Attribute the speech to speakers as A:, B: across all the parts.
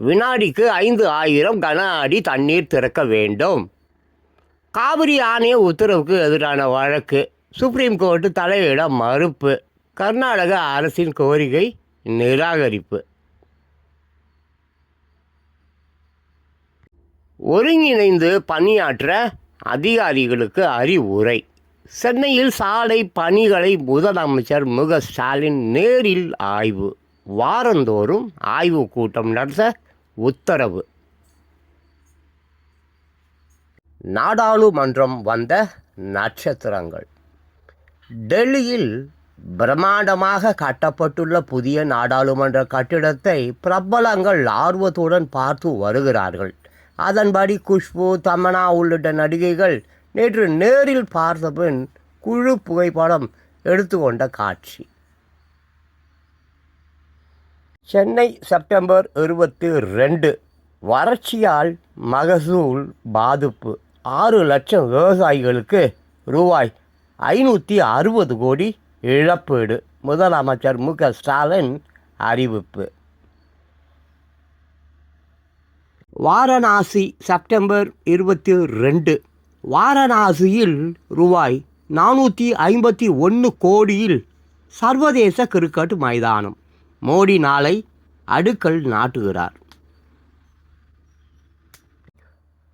A: வினாடிக்கு ஐந்து ஆயிரம் கன அடி தண்ணீர் திறக்க வேண்டும். காவிரி ஆணைய உத்தரவுக்கு எதிரான வழக்கு. சுப்ரீம் கோர்ட்டு தலையிட மறுப்பு. கர்நாடக அரசின் கோரிக்கை நிராகரிப்பு. ஒருங்கிணைந்து பணியாற்ற அதிகாரிகளுக்கு அறிவுரை. சென்னையில் சாலை பணிகளை முதலமைச்சர் மு க ஸ்டாலின் நேரில் ஆய்வு. வாரந்தோறும் ஆய்வு கூட்டம் நடத்த உத்தரவு. நாடாளுமன்றம் வந்த நட்சத்திரங்கள். டெல்லியில் பிரம்மாண்டமாக கட்டப்பட்டுள்ள புதிய நாடாளுமன்ற கட்டிடத்தை பிரபலங்கள் ஆர்வத்துடன் பார்த்து வருகிறார்கள். அதன்படி குஷ்பு தமனா உள்ளிட்ட நடிகைகள் நேற்று நேரில் பார்த்தபின் குழு புகைப்படம் எடுத்துக்கொண்ட காட்சி. சென்னை செப்டம்பர் இருபத்தி ரெண்டு. வறட்சியால் மகசூல் பாதிப்பு. ஆறு லட்சம் விவசாயிகளுக்கு ரூபாய் ஐநூற்றி அறுபது கோடி இழப்பீடு. முதலமைச்சர் மு க ஸ்டாலின் அறிவிப்பு. வாரணாசி செப்டம்பர் இருபத்தி ரெண்டு. வாரணாசியில் ரூபாய் நானூற்றி ஐம்பத்தி ஒன்று கோடியில் சர்வதேச கிரிக்கெட் மைதானம். மோடி நாளை அடுக்கல் நாட்டுகிறார்.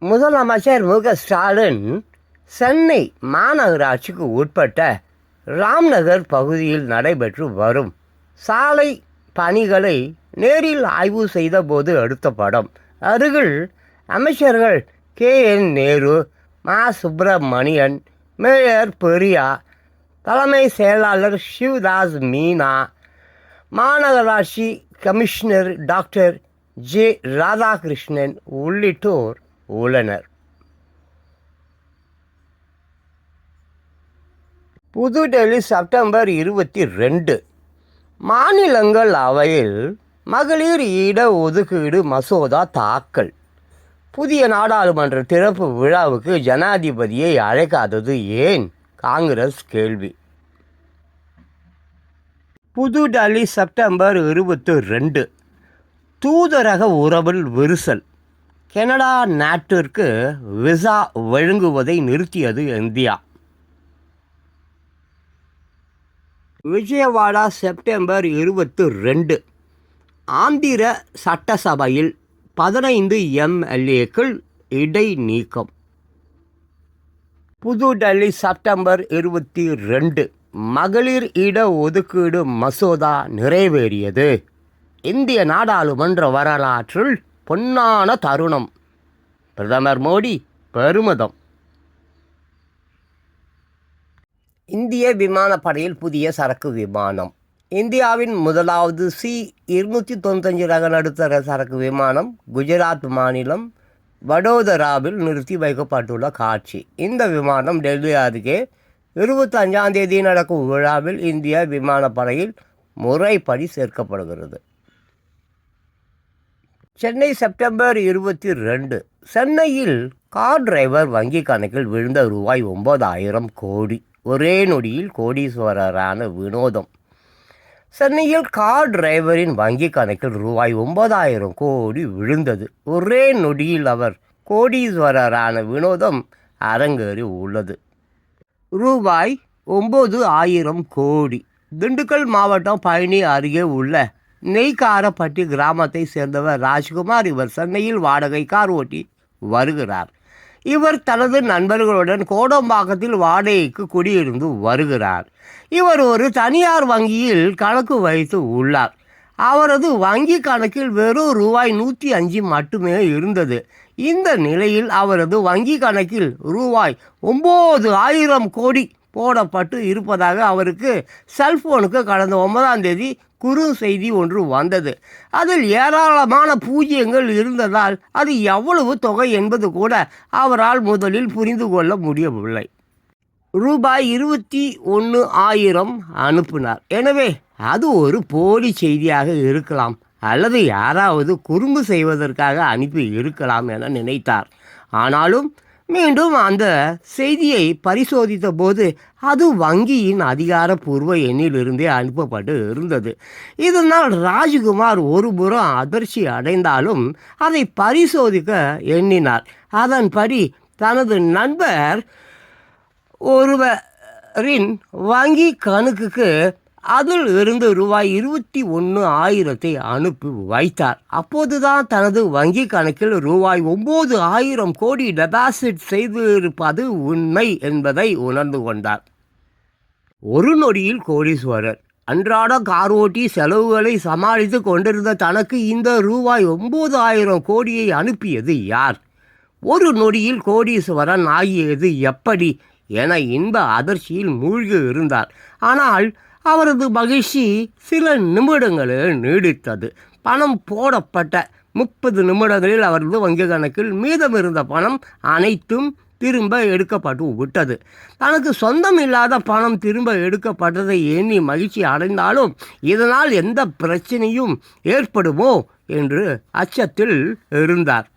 A: முதலமைச்சர் மு க ஸ்டாலின் சென்னை மாநகராட்சிக்கு உட்பட்ட ராம்நகர் பகுதியில் நடைபெற்று வரும் சாலை பணிகளை நேரில் ஆய்வு செய்தபோது எடுத்த படம். அருகில் அமைச்சர்கள் கே. என். நேரு மா. சுப்பிரமணியன் மேயர் பெரியா தலைமை செயலாளர் சிவ்தாஸ் மீனா மாநகராட்சி கமிஷனர் டாக்டர் ஜே ராதாகிருஷ்ணன் உள்ளிட்டோர் உள்ளனர். புதுடெல்லி செப்டம்பர் இருபத்தி ரெண்டு. மாநிலங்கள் அவையில் மகளிர் இட ஒதுக்கீடு மசோதா தாக்கல். புதிய நாடாளுமன்ற திறப்பு விழாவுக்கு ஜனாதிபதியை அழைக்காதது ஏன்? காங்கிரஸ் கேள்வி. புதுடெல்லி செப்டம்பர் இருபத்தி ரெண்டு. தூதரக உறவில் விரிசல். கனடா நாட்டிற்கு விசா வழங்குவதை நிறுத்தியது இந்தியா. விஜயவாடா செப்டம்பர் இருபத்து ரெண்டு. ஆந்திர சட்டசபையில் பதினைந்து எம்எல்ஏக்கள் இடைநீக்கம். புதுடெல்லி செப்டம்பர் இருபத்தி ரெண்டு. மகளிர் இட ஒதுக்கீடு மசோதா நிறைவேறியது. இந்திய நாடாளுமன்ற வரலாற்றில் பொன்னான தருணம். பிரதமர் மோடி பெருமிதம். இந்திய விமானப்படையில் புதிய சரக்கு விமானம். இந்தியாவின் முதலாவது சி இருநூற்றி தொண்ணூத்தஞ்சு ரக நடுத்தர சரக்கு விமானம் குஜராத் மாநிலம் வடோதராவில் நிறுத்தி வைக்கப்பட்டுள்ள காட்சி. இந்த விமானம் டெல்லி அருகே இருபத்தஞ்சாம் தேதி நடக்கும் விழாவில் இந்திய விமானப்படையில் முறைப்படி சேர்க்கப்படுகிறது. சென்னை செப்டம்பர் இருபத்தி ரெண்டு சென்னையில் கார் டிரைவர் வங்கி கணக்கில் விழுந்த ரூபாய் ஒன்பதாயிரம் கோடி. ஒரே நொடியில் கோடீஸ்வரரான வினோதம். சென்னையில் கார் டிரைவரின் வங்கி கணக்கில் ரூபாய் ஒன்பதாயிரம் கோடி விழுந்தது. ஒரே நொடியில் அவர் கோடீஸ்வரரான வினோதம் அரங்கேறி உள்ளது. ரூபாய் ஒம்பது ஆயிரம் கோடி. திண்டுக்கல் மாவட்டம் பழனி அருகே உள்ள நெய்க்காரப்பட்டி கிராமத்தை சேர்ந்தவர் ராஜ்குமார் இவர் சென்னையில் வாடகை கார் ஓட்டி வருகிறார். இவர் தனது நண்பர்களுடன் கோடம்பாக்கத்தில் வாடகைக்கு குடியிருந்து வருகிறார். இவர் ஒரு தனியார் வங்கியில் கணக்கு வைத்து உள்ளார். அவரது வங்கி கணக்கில் வெறும் ரூபாய் நூற்றி அஞ்சு மட்டுமே இருந்தது. இந்த நிலையில் அவரது வங்கி கணக்கில் ரூபாய் ஒம்பது ஆயிரம் கோடி போடப்பட்டு இருப்பதாக அவருக்கு செல்போனுக்கு கடந்த ஒன்பதாம் தேதி குறு செய்தி ஒன்று வந்தது. அதில் ஏராளமான பூஜ்ஜியங்கள் இருந்ததால் அது எவ்வளவு தொகை என்பது கூட அவரால் முதலில் புரிந்து கொள்ள முடியவில்லை. ரூபாய் இருபத்தி ஒன்று ஆயிரம் அனுப்பினார். எனவே அது ஒரு போலி செய்தியாக இருக்கலாம். அல்லது யாராவது குறும்பு செய்வதற்காக அனுப்பி இருக்கலாம் என நினைத்தார். ஆனாலும் மீண்டும் அந்த செய்தியை பரிசோதித்த போது அது வங்கியின் அதிகாரப்பூர்வ எண்ணிலிருந்தே அனுப்பப்பட்டு இருந்தது. இதனால் ராஜ்குமார் ஒருபுறம் அதிர்ச்சி அடைந்தாலும் அதை பரிசோதிக்க எண்ணினார். அதன்படி தனது நண்பர் ஒருவரின் வங்கி கணக்குக்கு அதில் இருந்து ரூபாய் இருபத்தி ஒன்று ஆயிரத்தை அனுப்பி வைத்தார். அப்போதுதான் தனது வங்கி கணக்கில் ரூபாய் ஒம்பது ஆயிரம் கோடி டெபாசிட் செய்திருப்பது உண்மை என்பதை உணர்ந்து கொண்டார். ஒரு நொடியில் கோடீஸ்வரர் அன்றாட கார் ஓட்டி செலவுகளை சமாளித்து கொண்டிருந்த தனக்கு இந்த ரூபாய் ஒம்பது ஆயிரம் கோடியை அனுப்பியது யார்? ஒரு நொடியில் கோடீஸ்வரன் ஆகியது எப்படி? என இன்ப அதிர்ச்சியில் மூழ்கி இருந்தார். ஆனால் அவரது மகிழ்ச்சி சில நிமிடங்களில் நீடித்தது. பணம் போடப்பட்ட முப்பது நிமிடங்களில் அவரது வங்கி கணக்கில் மீதமிருந்த பணம் அனைத்தும் திரும்ப எடுக்கப்பட்டு விட்டது. தனக்கு சொந்தம் இல்லாத பணம் திரும்ப எடுக்கப்பட்டதை எண்ணி மகிழ்ச்சி அடைந்தாலும் இதனால் எந்த பிரச்சனையும் ஏற்படுமோ என்று அச்சத்தில் இருந்தார்.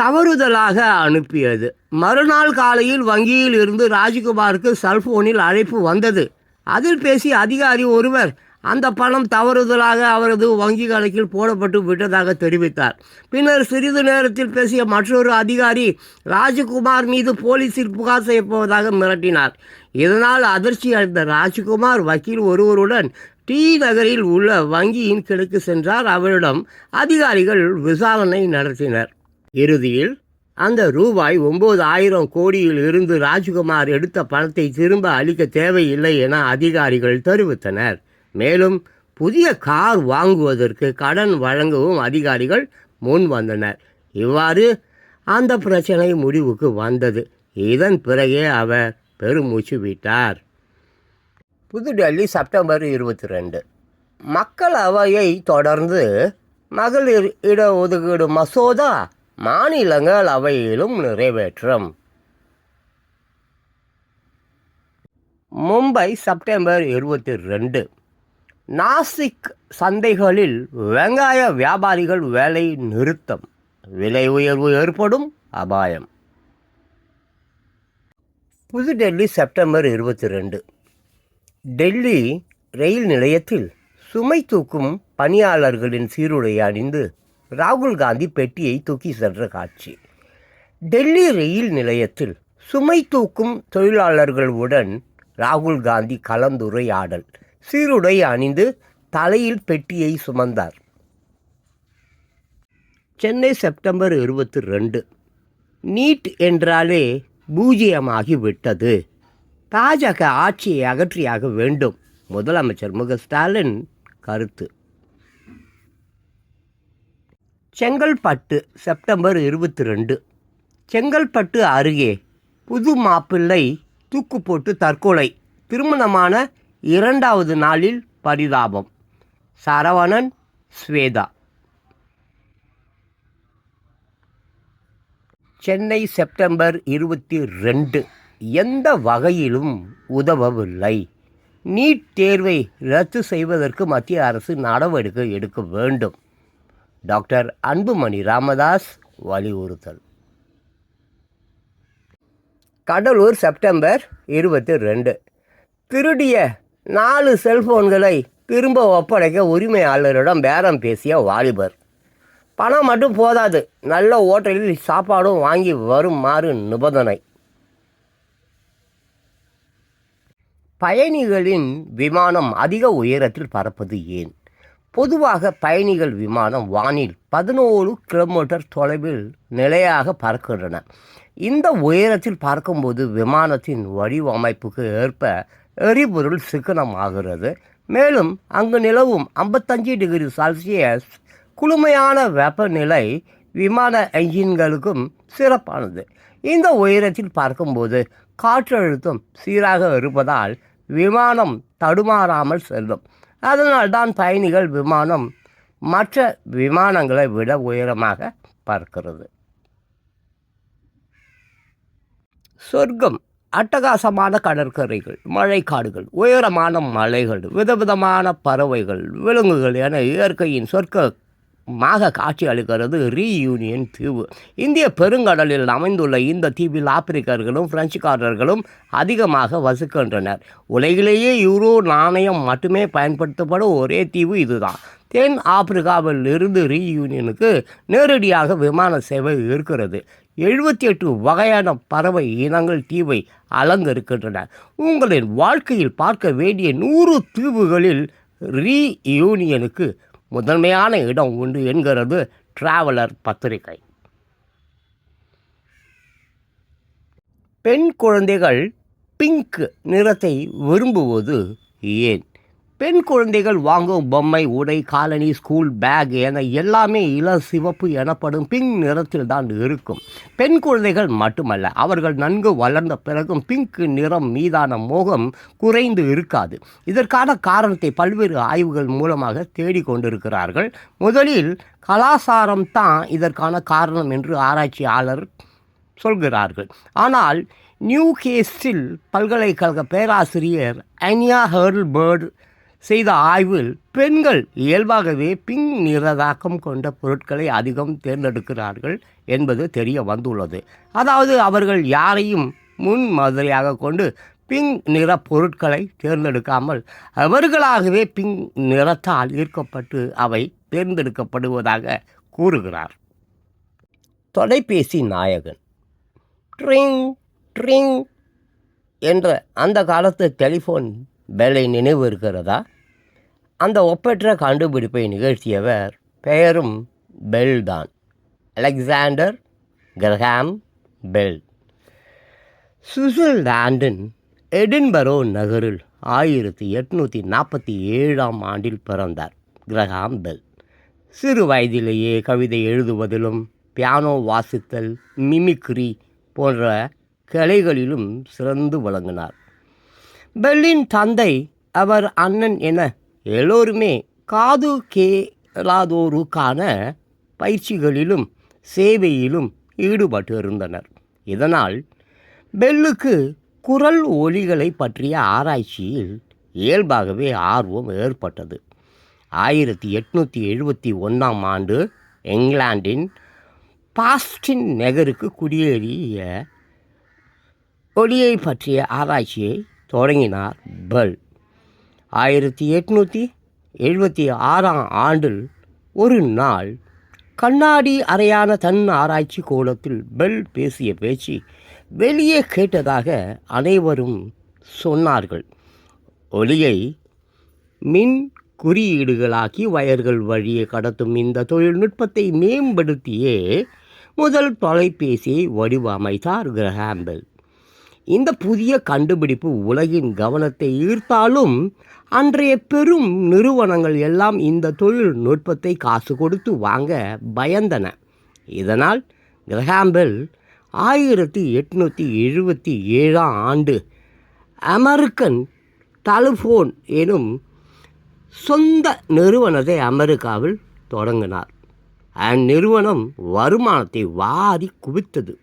A: தவறுதலாக அனுப்பியது. மறுநாள் காலையில் வங்கியில் இருந்து ராஜ்குமாருக்கு செல்போனில் அழைப்பு வந்தது. அதில் பேசிய அதிகாரி ஒருவர் அந்த பணம் தவறுதலாக அவரது வங்கி கணக்கில் போடப்பட்டு விட்டதாக தெரிவித்தார். பின்னர் சிறிது நேரத்தில் பேசிய மற்றொரு அதிகாரி ராஜ்குமார் மீது போலீசில் புகார் செய்யப்போவதாக மிரட்டினார். இதனால் அதிர்ச்சி அடைந்த ராஜ்குமார் வக்கீல் ஒருவருடன் டி நகரில் உள்ள வங்கியின் கிழக்கு சென்றார். அவரிடம் அதிகாரிகள் விசாரணை நடத்தினர். இறுதியில் அந்த ரூபாய் ஒம்பது ஆயிரம் கோடியில் இருந்து ராஜ்குமார் எடுத்த பணத்தை திரும்ப அளிக்க தேவையில்லை என அதிகாரிகள் தெரிவித்தனர். மேலும் புதிய கார் வாங்குவதற்கு கடன் வழங்கவும் அதிகாரிகள் முன் வந்தனர். இவ்வாறு அந்த பிரச்சனை முடிவுக்கு வந்தது. இதன் பிறகே அவர் பெருமூச்சு விட்டார். புதுடெல்லி செப்டம்பர் இருபத்தி ரெண்டு மக்களவையை தொடர்ந்து மகளிர் இடஒதுக்கீடு மசோதா மாநிலங்கள் அவையிலும் நிறைவேற்றம். மும்பை செப்டம்பர் இருபத்தி ரெண்டு. நாசிக் சந்தைகளில் வெங்காய வியாபாரிகள் வேலை நிறுத்தம். விலை உயர்வு ஏற்படும் அபாயம். புதுடெல்லி செப்டம்பர் இருபத்தி ரெண்டு. டெல்லி ரயில் நிலையத்தில் சுமை தூக்கும் பணியாளர்களின் சீருடை அணிந்து ராகுல் காந்தி பெட்டியை தூக்கி சென்ற காட்சி. டெல்லி ரயில் நிலையத்தில் சுமை தூக்கும் தொழிலாளர்களுடன் ராகுல் காந்தி கலந்துரையாடல். சீருடை அணிந்து தலையில் பெட்டியை சுமந்தார். சென்னை செப்டம்பர் இருபத்தி ரெண்டு. நீட் என்றாலே பூஜ்ஜியமாகி விட்டது. பாஜக ஆட்சியை அகற்றியாக வேண்டும். முதலமைச்சர் மு ஸ்டாலின் கருத்து. செங்கல்பட்டு செப்டம்பர் இருபத்தி ரெண்டு செங்கல்பட்டு அருகே புது மாப்பிள்ளை தூக்கு போட்டு தற்கொலை. திருமணமான இரண்டாவது நாளில் பரிதாபம். சரவணன் ஸ்வேதா. சென்னை செப்டம்பர் இருபத்தி ரெண்டு எந்த வகையிலும் உதவவில்லை. நீட் தேர்வை ரத்து செய்வதற்கு மத்திய அரசு நடவடிக்கை எடுக்க வேண்டும். டாக்டர் அன்புமணி ராமதாஸ் வலியுறுத்தல். கடலூர் செப்டம்பர் இருபத்தி ரெண்டு. திருடிய நாலு செல்போன்களை திரும்ப ஒப்படைக்க உரிமையாளரிடம் பேரம் பேசிய வாலிபர். பணம் மட்டும் போதாது நல்ல ஓட்டலில் சாப்பாடும் வாங்கி வருமாறு நிபந்தனை. பயணிகளின் விமானம் அதிக உயரத்தில் பறப்பது ஏன்? பொதுவாக பயணிகள் விமானம் வானில் பதினோரு கிலோமீட்டர் தொலைவில் நிலையாக பறக்கின்றன இந்த உயரத்தில் பார்க்கும்போது விமானத்தின் வடிவமைப்புக்கு ஏற்ப எரிபொருள் சிக்கனமாகிறது. மேலும் அங்கு நிலவும் ஐம்பத்தஞ்சு டிகிரி செல்சியஸ் குளுமையான வெப்பநிலை விமான என்ஜின்களுக்கும் சிறப்பானது. இந்த உயரத்தில் பார்க்கும்போது காற்றழுத்தம் சீராக இருப்பதால் விமானம் தடுமாறாமல் செல்லும். அதனால்தான் பயணிகள் விமானம் மற்ற விமானங்களை விட உயரமாக பார்க்கிறது. சொர்க்கம் அட்டகாசமான கடற்கரைகள் மழைக்காடுகள் உயரமான மலைகள் விதவிதமான பறவைகள் விலங்குகள் என இயற்கையின் சொர்க்க மாக காட்சி அளிக்கிறது ரீயூனியன் தீவு. இந்திய பெருங்கடலில் அமைந்துள்ள இந்த தீவில் ஆப்பிரிக்கர்களும் பிரெஞ்சுக்காரர்களும் அதிகமாக வசிக்கின்றனர். உலகிலேயே யூரோ நாணயம் மட்டுமே பயன்படுத்தப்படும் ஒரே தீவு இதுதான். தென் ஆப்பிரிக்காவில் இருந்து ரீயூனியனுக்கு நேரடியாக விமான சேவை இருக்கிறது. எழுபத்தி எட்டு வகையான பறவை இனங்கள் தீவை அலங்கரிக்கின்றன உங்களின் வாழ்க்கையில் பார்க்க வேண்டிய நூறு தீவுகளில் ரீயூனியனுக்கு முதன்மையான இடம் உண்டு என்கிறது டிராவலர் பத்திரிகை. பெண் குழந்தைகள் பிங்க் நிறத்தை விரும்புவது ஏன்? பெண் குழந்தைகள் வாங்கும் பொம்மை உடை காலனி ஸ்கூல் பேக் என எல்லாமே இள சிவப்பு எனப்படும் பிங்க் நிறத்தில் தான் இருக்கும். பெண் குழந்தைகள் மட்டுமல்ல அவர்கள் நன்கு வளர்ந்த பிறகும் பிங்க் நிறம் மீதான மோகம் குறைந்து இருக்காது. இதற்கான காரணத்தை பல்வேறு ஆய்வுகள் மூலமாக தேடிக்கொண்டிருக்கிறார்கள் முதலில் கலாசாரம் தான் இதற்கான காரணம் என்று ஆராய்ச்சியாளர் சொல்கிறார்கள். ஆனால் நியூ கேஸ்டில் பல்கலைக்கழக பேராசிரியர் அனியா ஹெர்ல்பர்ட் செய்த ஆய்வில் பெண்கள் இயல்பாகவே பிங்க் நிறதாக்கம் கொண்ட பொருட்களை அதிகம் தேர்ந்தெடுக்கிறார்கள் என்பது தெரிய வந்துள்ளது. அதாவது அவர்கள் யாரையும் முன் மாதிரியாக கொண்டு பிங்க் நிற பொருட்களை தேர்ந்தெடுக்காமல் அவர்களாகவே பிங்க் நிறத்தால் ஈர்க்கப்பட்டு அவை தேர்ந்தெடுக்கப்படுவதாக கூறுகிறார். தொலைபேசி நாயகன். ட்ரிங் ட்ரிங் என்ற அந்த காலத்து டெலிஃபோன் வேலை நினைவு இருக்கிறதா? அந்த ஒப்பற்ற கண்டுபிடிப்பை நிகழ்த்தியவர் பெயரும் பெல் தான் அலெக்சாண்டர் கிரஹாம் பெல். சுவிட்சர்லாந்தின் எடின்பரோ நகரில் ஆயிரத்தி எட்நூற்றி நாற்பத்தி ஏழாம் ஆண்டில் பிறந்தார் கிரஹாம் பெல். சிறு வயதிலேயே கவிதை எழுதுவதிலும் பியானோ வாசித்தல் மிமிக்ரி போன்ற கலைகளிலும் சிறந்து விளங்கினார். பெல்லின் தந்தை அவர் அண்ணன் என எல்லோருமே காது கேளாதோருக்கான பயிற்சிகளிலும் சேவையிலும் ஈடுபட்டு இருந்தனர் இதனால் பெல்லுக்கு குரல் ஒலிகளை பற்றிய ஆராய்ச்சியில் இயல்பாகவே ஆர்வம் ஏற்பட்டது. ஆயிரத்தி எட்நூற்றி எழுபத்தி ஒன்றாம் ஆண்டு இங்கிலாந்தின் பாஸ்டின் நகருக்கு குடியேறிய ஒலியை பற்றிய ஆராய்ச்சியை தொடங்கினார் பெல். ஆயிரத்தி எட்நூற்றி எழுபத்தி ஆறாம் ஆண்டில் ஒரு நாள் கண்ணாடி அறையான தன் ஆராய்ச்சி கோலத்தில் பெல் பேசிய பேச்சு வெளியே கேட்டதாக அனைவரும் சொன்னார்கள். ஒளியை மின் குறியீடுகளாக்கி வயர்கள் வழியே கடத்தும் இந்த தொழில்நுட்பத்தை மேம்படுத்தியே முதல் தொலைபேசியை வடிவமைத்தார் கிரஹாம்பெல் இந்த புதிய கண்டுபிடிப்பு உலகின் கவனத்தை ஈர்த்தாலும் அன்றைய பெரும் நிறுவனங்கள் எல்லாம் இந்த தொழில்நுட்பத்தை காசு கொடுத்து வாங்க பயந்தன. இதனால் கிரஹாம்பெல் ஆயிரத்தி எட்நூற்றி எழுபத்தி ஏழாம் ஆண்டு அமெரிக்கன் டெலிஃபோன் எனும் சொந்த நிறுவனத்தை அமெரிக்காவில் தொடங்கினார். அந்நிறுவனம் வருமானத்தை வாரி குவித்தது.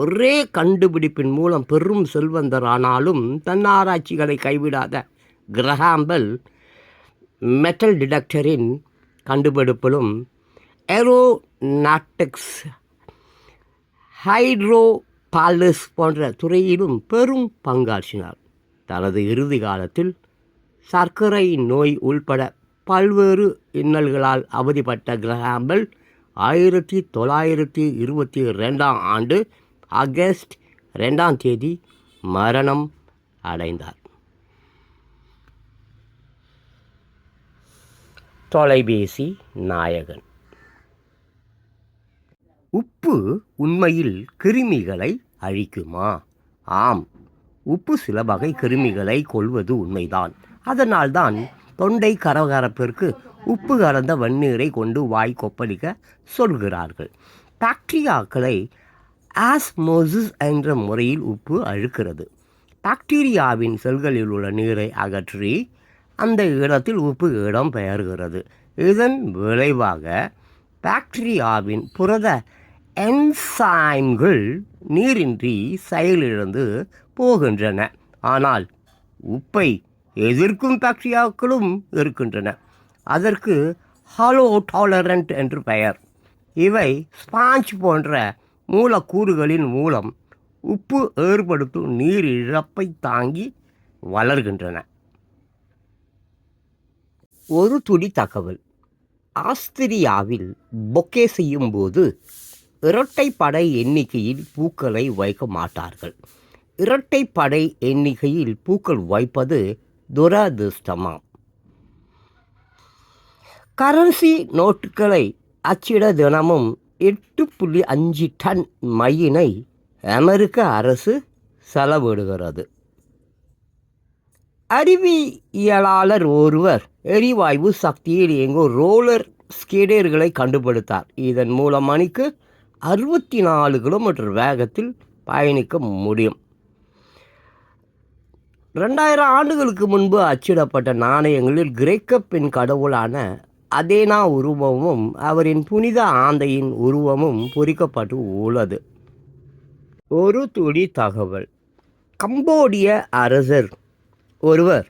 A: ஒரே கண்டுபிடிப்பின் மூலம் பெரும் செல்வந்தரானாலும் தன் ஆராய்ச்சிகளை கைவிடாத கிரஹாம்பல் மெட்டல் டிடெக்டரின் கண்டுபிடிப்பிலும் ஏரோநாட்டிக்ஸ் ஹைட்ரோ பாலஸ் போன்ற துறையிலும் பெரும் பங்காற்றினார். தனது இறுதி காலத்தில் சர்க்கரை நோய் உள்பட பல்வேறு இன்னல்களால் அவதிப்பட்ட கிரஹாம்பல் ஆயிரத்தி தொள்ளாயிரத்தி இருபத்தி ரெண்டாம் ஆண்டு ஆகஸ்ட் ரெண்டாம் தேதி மரணம் அடைந்தார். தொலைபேசி நாயகன். உப்பு உண்மையில் கிருமிகளை அழிக்குமா? ஆம் உப்பு சில வகை கிருமிகளை கொள்வது உண்மைதான். அதனால்தான் தொண்டை கரகரப்பிற்கு உப்பு கலந்த வன்னீரை கொண்டு வாய் கொப்பளிக்க சொல்கிறார்கள். பாக்டீரியாக்களை ஆஸ்மோசிஸ் என்ற முறையில் உப்பு அழுக்கிறது. பாக்டீரியாவின் செல்களில் உள்ள நீரை அகற்றி அந்த இடத்தில் உப்பு இடம் பெயர்கிறது. இதன் விளைவாக பாக்டீரியாவின் புரத என்சைம்கள் நீரின்றி செயலிழந்து போகின்றன. ஆனால் உப்பை எதிர்க்கும் பாக்டீரியாக்களும் இருக்கின்றன. அதற்கு ஹாலோ டாலரண்ட் என்று பெயர். இவை ஸ்பாஞ்ச் போன்ற மூலக்கூறுகளின் மூலம் உப்பு ஏற்படுத்தும் நீர் இழப்பை தாங்கி வளர்கின்றன. ஒரு துடி தகவல். ஆஸ்திரியாவில் பொக்கே செய்யும் போது இரட்டைப்படை எண்ணிக்கையில் பூக்களை வைக்க மாட்டார்கள். இரட்டைப்படை எண்ணிக்கையில் பூக்கள் வைப்பது துரதிருஷ்டமாம். கரன்சி நோட்டுகளை அச்சிட தினமும் எட்டு புள்ளி அஞ்சு டன் மையினை அமெரிக்க அரசு செலவிடுகிறது. அறிவியலாளர் ஒருவர் எரிவாயு சக்தியில் இயங்கும் ரோலர் ஸ்கேடர்களை கண்டுபிடித்தார். இதன் மூலம் மணிக்கு அறுபத்தி நாலு கிலோமீட்டர் வேகத்தில் பயணிக்க முடியும். ரெண்டாயிரம் ஆண்டுகளுக்கு முன்பு அச்சிடப்பட்ட நாணயங்களில் கிரேக்க பெண் கடவுளான அதேனா உருவமும் அவரின் புனித ஆந்தையின் உருவமும் பொறிக்கப்பட்டு உள்ளது. ஒரு துளி தகவல். கம்போடிய அரசர் ஒருவர்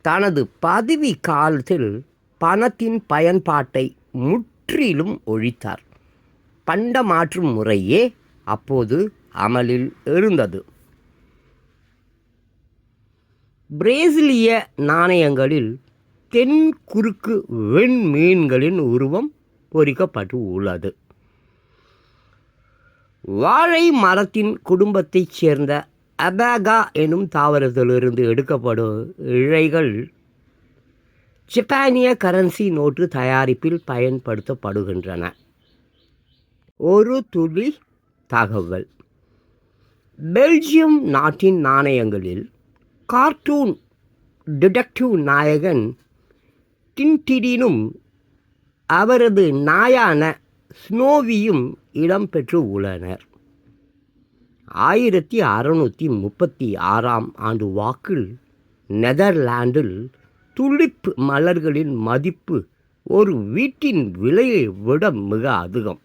A: தனது பதவி காலத்தில் பணத்தின் பயன்பாட்டை முற்றிலும் ஒழித்தார். பண்ட மாற்றும் முறையே அப்போது அமலில் இருந்தது. பிரேசிலிய நாணயங்களில் தென் குறுக்கு வெண்மீன்களின் உருவம் பொறிக்கப்பட்டு உள்ளது. வாழை மரத்தின் குடும்பத்தைச் சேர்ந்த அபேகா எனும் தாவரத்திலிருந்து எடுக்கப்படும் இழைகள் ஜப்பானிய கரன்சி நோட்டு தயாரிப்பில் பயன்படுத்தப்படுகின்றன. ஒரு துளி தகவல். பெல்ஜியம் நாட்டின் நாணயங்களில் கார்ட்டூன் டிடெக்டிவ் நாயகன் டின்டிடினும் அவரது நாயான ஸ்னோவியும் இடம்பெற்று உள்ளனர். ஆயிரத்தி அறுநூற்றி முப்பத்தி ஆறாம் ஆண்டு வாக்கில் நெதர்லாண்டில் துலிப் மலர்களின் மதிப்பு ஒரு வீட்டின் விலையை விட மிக அதிகம்.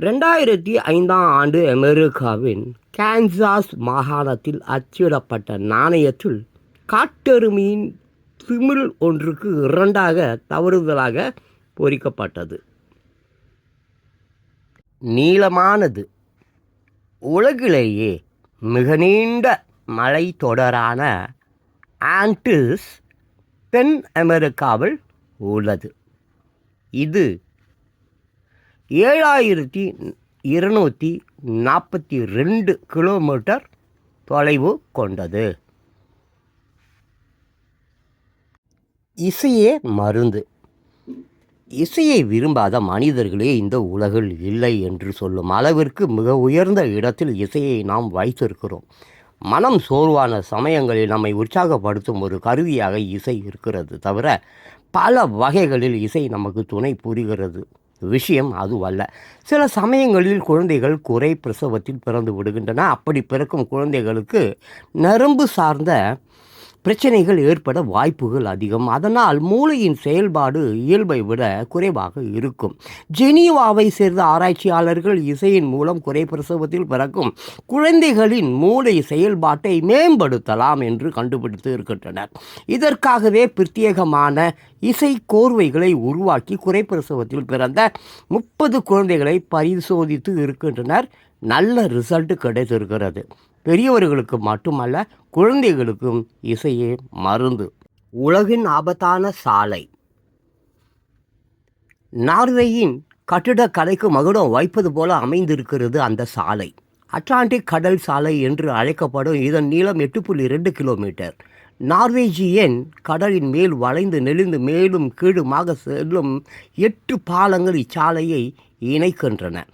A: ரெண்டாயிரத்தி ஐந்தாம் ஆண்டு அமெரிக்காவின் கான்சாஸ் மாகாணத்தில் அச்சிடப்பட்ட நாணயத்தில் காட்டெருமையின் திமிழ் ஒன்றுக்கு இரண்டாக தவறுதலாக பொறிக்கப்பட்டது. நீளமானது. உலகிலேயே மிக நீண்ட மலைத்தொடரான ஆண்டிஸ் தென் அமெரிக்காவில் உள்ளது. இது ஏழாயிரத்தி இருநூற்றி நாற்பத்தி ரெண்டு கிலோமீட்டர் தொலைவு கொண்டது. இசையே மருந்து. இசையை விரும்பாத மனிதர்களே இந்த உலகில் இல்லை என்று சொல்லும் அளவிற்கு மிக உயர்ந்த இடத்தில் இசையை நாம் வைத்திருக்கிறோம். மனம் சோர்வான சமயங்களில் நம்மை உற்சாகப்படுத்தும் ஒரு கருவியாக இசை இருக்கிறது தவிர பல வகைகளில் இசை நமக்கு துணை புரிகிறது. விஷயம் அதுவல்ல. சில சமயங்களில் குழந்தைகள் குறை பிரசவத்தில் பிறந்து விடுகின்றன. அப்படி பிறக்கும் குழந்தைகளுக்கு நரம்பு சார்ந்த பிரச்சனைகள் ஏற்பட வாய்ப்புகள் அதிகம். அதனால் மூளையின் செயல்பாடு இயல்பை விட குறைவாக இருக்கும். ஜெனீவாவை சேர்ந்த ஆராய்ச்சியாளர்கள் இசையின் மூலம் குறை பிரசவத்தில் பிறக்கும் குழந்தைகளின் மூளை செயல்பாட்டை மேம்படுத்தலாம் என்று கண்டுபிடித்து இருக்கின்றனர். இதற்காகவே பிரத்யேகமான இசை கோர்வைகளை உருவாக்கி குறைப்பிரசவத்தில் பிறந்த முப்பது குழந்தைகளை பரிசோதித்து இருக்கின்றனர். நல்ல ரிசல்ட் கிடைத்திருக்கிறது. பெரியவர்களுக்கு மட்டுமல்ல குழந்தைகளுக்கும் இசையே மருந்து. உலகின் ஆபத்தான சாலை. நார்வேயின் கட்டிடக்கலைக்கு மகுடம் வைப்பது போல அமைந்திருக்கிறது அந்த சாலை. அட்லாண்டிக் கடல் சாலை என்று அழைக்கப்படும் இதன் நீளம் எட்டு புள்ளி ரெண்டு கிலோமீட்டர். நார்வேஜியன் கடலின் மேல் வளைந்து நெளிந்து மேலும் கீழுமாக செல்லும் எட்டு பாலங்கள் இச்சாலையை இணைக்கின்றன.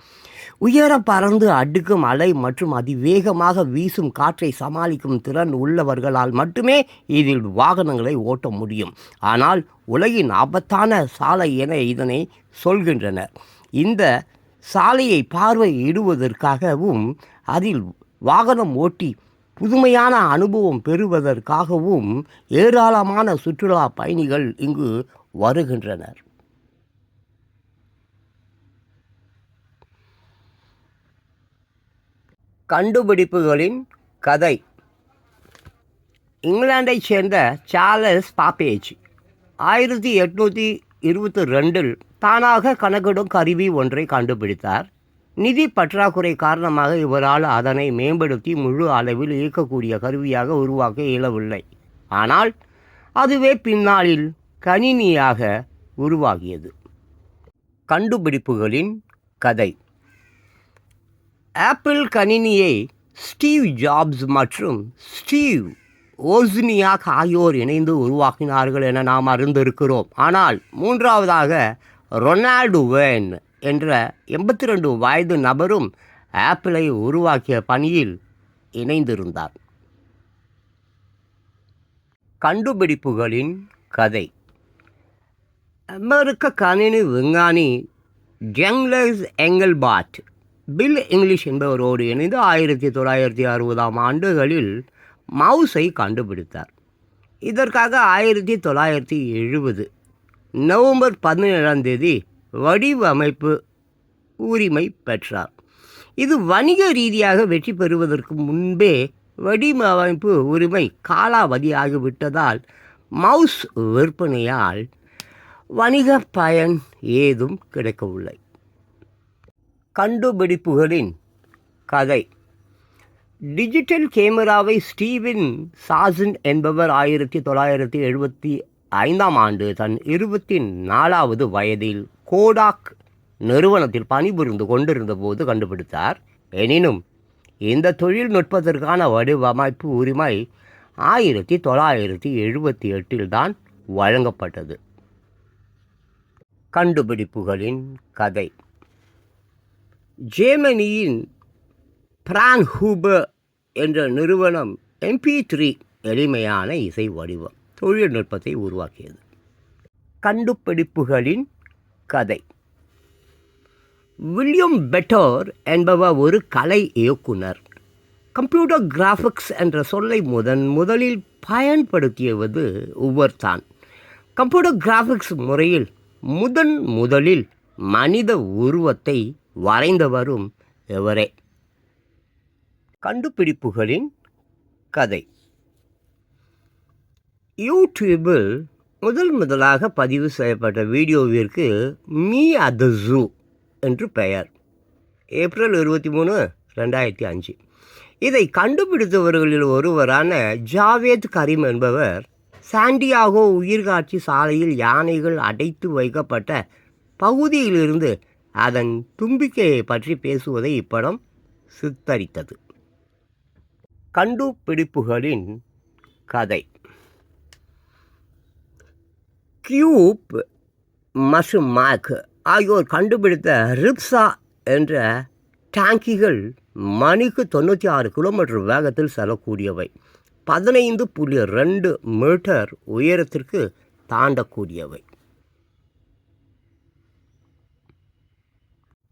A: உயர பறந்து அடுக்கும் அலை மற்றும் அதிவேகமாக வீசும் காற்றை சமாளிக்கும் திறன் உள்ளவர்களால் மட்டுமே இதில் வாகனங்களை ஓட்ட முடியும். ஆனால் உலகின் ஆபத்தான சாலை என இதனை சொல்கின்றனர். இந்த சாலையை பார்வையிடுவதற்காகவும் அதில் வாகனம் ஓட்டி புதுமையான அனுபவம் பெறுவதற்காகவும் ஏராளமான சுற்றுலா பயணிகள் இங்கு வருகின்றனர். கண்டுபிடிப்புகளின் கதை. இங்கிலாந்தைச் சேர்ந்த சார்லஸ் பாப்பேஜ் ஆயிரத்தி எட்நூற்றி இருபத்தி ரெண்டில் தானாக கணக்கிடும் கருவி ஒன்றை கண்டுபிடித்தார். நிதி பற்றாக்குறை காரணமாக இவரால் அதனை மேம்படுத்தி முழு அளவில் இயக்கக்கூடிய கருவியாக உருவாக்க இயலவில்லை. ஆனால் அதுவே பின்னாளில் கணினியாக உருவாகியது. கண்டுபிடிப்புகளின் கதை. ஆப்பிள் கணினியை ஸ்டீவ் ஜாப்ஸ் மற்றும் ஸ்டீவ் ஓஸ்னியாக் ஆகியோர் இணைந்து உருவாக்கினார்கள் என நாம் அறிந்திருக்கிறோம். ஆனால் மூன்றாவதாக ரொனால்டு வேன் என்ற எண்பத்தி ரெண்டு வயது நபரும் ஆப்பிளை உருவாக்கிய பணியில் இணைந்திருந்தார். கண்டுபிடிப்புகளின் கதை. அமெரிக்க கணினி விஞ்ஞானி ஜெங்லஸ் எங்கல்பாட் பில் இங்கிலீஷ் என்பவரோடு இணைந்து ஆயிரத்தி தொள்ளாயிரத்தி அறுபதாம் ஆண்டுகளில் மவுஸை கண்டுபிடித்தார். இதற்காக ஆயிரத்தி தொள்ளாயிரத்தி எழுபது நவம்பர் பதினேழாம் தேதி வடிவமைப்பு உரிமை பெற்றார். இது வணிக ரீதியாக வெற்றி பெறுவதற்கு முன்பே வடிவமைப்பு உரிமை காலாவதியாகிவிட்டதால் மவுஸ் விற்பனையால் வணிக பயன் ஏதும் கிடைக்கவில்லை. கண்டுபிடிப்புகளின் கதை. டிஜிட்டல் கேமராவை ஸ்டீவன் சாசன் என்பவர் ஆயிரத்தி தொள்ளாயிரத்தி எழுபத்தி ஐந்தாம் ஆண்டு தன் இருபத்தி நாலாவது வயதில் கோடாக் நிறுவனத்தில் பணிபுரிந்து கொண்டிருந்த போது கண்டுபிடித்தார். எனினும் இந்த தொழில்நுட்பத்திற்கான வடிவமைப்பு உரிமை ஆயிரத்தி தொள்ளாயிரத்தி எழுபத்தி எட்டில் தான் வழங்கப்பட்டது. கண்டுபிடிப்புகளின் கதை. ஜேர்மனியின் பிரான்ஹூபர் என்ற நிறுவனம் எம்பி த்ரீ எளிமையான இசை வடிவம் தொழில்நுட்பத்தை உருவாக்கியது. கண்டுபிடிப்புகளின் கதை. வில்லியம் பெட்டர் என்பவர் ஒரு கலை இயக்குனர். கம்ப்யூட்டர் கிராஃபிக்ஸ் என்ற சொல்லை முதன் முதலில் பயன்படுத்தியவது ஒவ்வொரு தான் கம்ப்யூட்டர் கிராஃபிக்ஸ் முறையில் முதன் முதலில் மனித உருவத்தை வரைந்தவரும் இவரே கண்டுபிடிப்புகளின் கதை. யூடியூபில் முதல் முதலாக பதிவு செய்யப்பட்ட வீடியோவிற்கு மீ அத ஜூ என்று பெயர். ஏப்ரல் இருபத்தி மூணு ரெண்டாயிரத்தி அஞ்சு. இதை கண்டுபிடித்தவர்களில் ஒருவரான ஜாவேத் கரீம் என்பவர் சாண்டியாகோ உயிர்காட்சி சாலையில் யானைகள் அடைத்து வைக்கப்பட்ட பகுதியிலிருந்து அதன் தும்பிக்கையை பற்றி பேசுவதை இப்படம் சித்தரித்தது. கண்டுபிடிப்புகளின் கதை. கியூப் மற்றும் மாக் ஆகியோர் கண்டுபிடித்த ரிப்சா என்ற டேங்கிகள் மணிக்கு தொண்ணூற்றி ஆறு கிலோமீட்டர் வேகத்தில் செல்லக்கூடியவை. பதினைந்து புள்ளி ரெண்டு மீட்டர் உயரத்திற்கு தாண்டக்கூடியவை.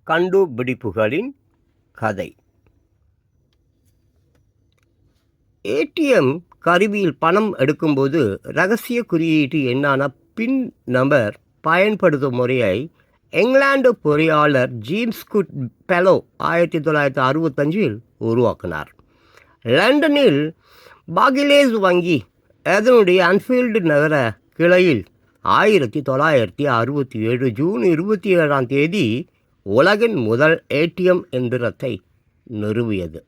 A: கண்டுபிடிப்புகளின் கதை. ஏடிஎம் கருவியில் பணம் எடுக்கும்போது ரகசிய குறியீட்டு எண்ணான பின் நம்பர் பயன்படுத்தும் முறையை இங்கிலாந்து பொறியாளர் ஜீம்ஸ் குட் பெலோ ஆயிரத்தி தொள்ளாயிரத்தி அறுபத்தஞ்சில் உருவாக்கினார். லண்டனில் பாகிலேஸ் வங்கி அதனுடைய அன்ஃபீல்டு நகர கிளையில் ஆயிரத்தி தொள்ளாயிரத்தி அறுபத்தி ஏழு ஜூன் இருபத்தி ஏழாம் தேதி உலகின் முதல் ஏடிஎம் எந்திரத்தை நிறுவியது.